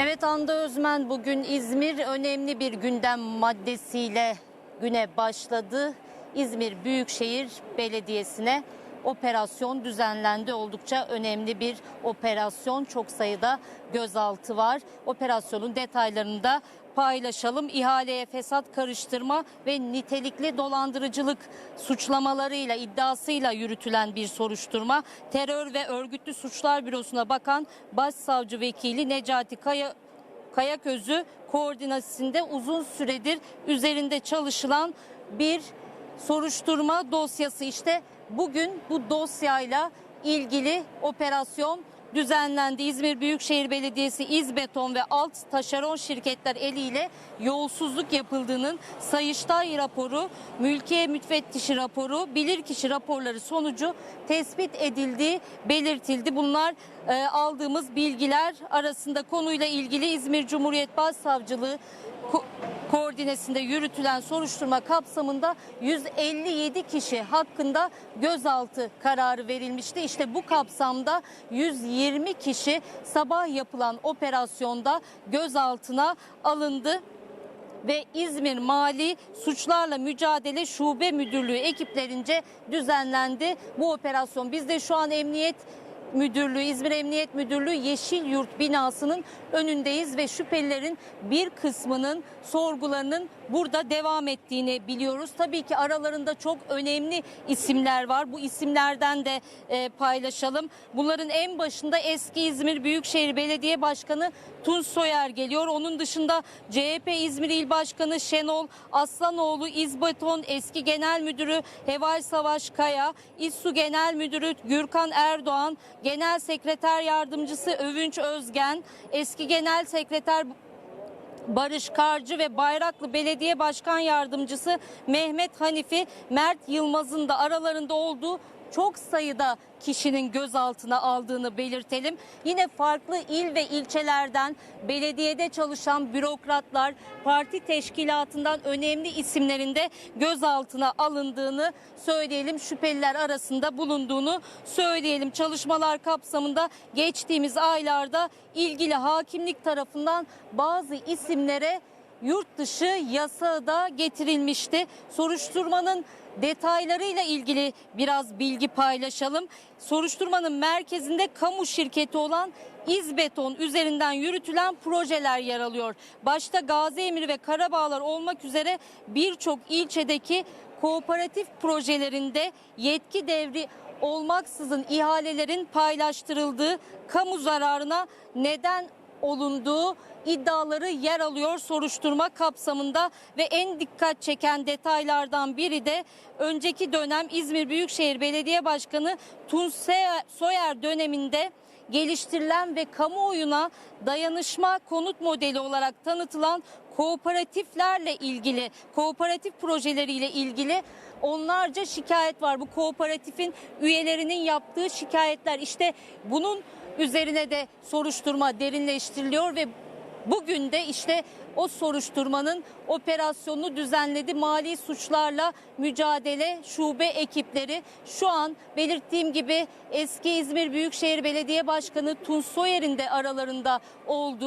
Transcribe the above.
Evet Anda Özmen bugün İzmir önemli bir gündem maddesiyle güne başladı. İzmir Büyükşehir Belediyesi'ne operasyon düzenlendi. Oldukça önemli bir operasyon. Çok sayıda gözaltı var. Operasyonun detaylarını da paylaşalım. İhaleye fesat karıştırma ve nitelikli dolandırıcılık suçlamalarıyla iddiasıyla yürütülen bir soruşturma. Terör ve örgütlü suçlar bürosuna bakan Başsavcı Vekili Necati Kaya Kayaközü koordinasyonunda uzun süredir üzerinde çalışılan bir soruşturma dosyası işte bugün bu dosyayla ilgili operasyon düzenlendi. İzmir Büyükşehir Belediyesi İzbeton ve alt taşeron şirketler eliyle yolsuzluk yapıldığının Sayıştay raporu, mülkiye müfettişi raporu, bilirkişi raporları sonucu tespit edildiği belirtildi. Bunlar e, aldığımız bilgiler arasında konuyla ilgili İzmir Cumhuriyet Başsavcılığı koordinesinde yürütülen soruşturma kapsamında 157 kişi hakkında gözaltı kararı verilmişti. İşte bu kapsamda 120 kişi sabah yapılan operasyonda gözaltına alındı ve İzmir Mali Suçlarla Mücadele Şube Müdürlüğü ekiplerince düzenlendi. Bu operasyon biz de şu an Emniyet Müdürlüğü, İzmir Emniyet Müdürlüğü Yeşil Yurt binasının önündeyiz ve şüphelilerin bir kısmının sorgularının burada devam ettiğini biliyoruz. Tabii ki aralarında çok önemli isimler var. Bu isimlerden de e, paylaşalım. Bunların en başında eski İzmir Büyükşehir Belediye Başkanı Tunç Soyer geliyor. Onun dışında CHP İzmir İl Başkanı Şenol Aslanoğlu, İzbeton eski Genel Müdürü Heval Savaş Kaya, İSSU Genel Müdürü Gürkan Erdoğan, Genel Sekreter Yardımcısı Övünç Özgen, eski Genel Sekreter Barış Karcı ve Bayraklı Belediye Başkan Yardımcısı Mehmet Hanifi Mert Yılmaz'ın da aralarında olduğu çok sayıda kişinin gözaltına aldığını belirtelim. Yine farklı il ve ilçelerden belediyede çalışan bürokratlar, parti teşkilatından önemli isimlerin de gözaltına alındığını söyleyelim. Şüpheliler arasında bulunduğunu söyleyelim. Çalışmalar kapsamında geçtiğimiz aylarda ilgili hakimlik tarafından bazı isimlere yurt dışı yasağı da getirilmişti. Soruşturmanın detaylarıyla ilgili biraz bilgi paylaşalım. Soruşturmanın merkezinde kamu şirketi olan İzbeton üzerinden yürütülen projeler yer alıyor. Başta Gazi Emir ve Karabağlar olmak üzere birçok ilçedeki kooperatif projelerinde yetki devri olmaksızın ihalelerin paylaştırıldığı kamu zararına neden olunduğu iddiaları yer alıyor soruşturma kapsamında ve en dikkat çeken detaylardan biri de önceki dönem İzmir Büyükşehir Belediye Başkanı Tunç Soyer döneminde geliştirilen ve kamuoyuna dayanışma konut modeli olarak tanıtılan kooperatiflerle ilgili, kooperatif projeleriyle ilgili onlarca şikayet var. Bu kooperatifin üyelerinin yaptığı şikayetler işte bunun üzerine de soruşturma derinleştiriliyor ve bugün de işte o soruşturmanın operasyonunu düzenledi. Mali suçlarla mücadele şube ekipleri şu an belirttiğim gibi eski İzmir Büyükşehir Belediye Başkanı Tunç Soyer'in de aralarında olduğu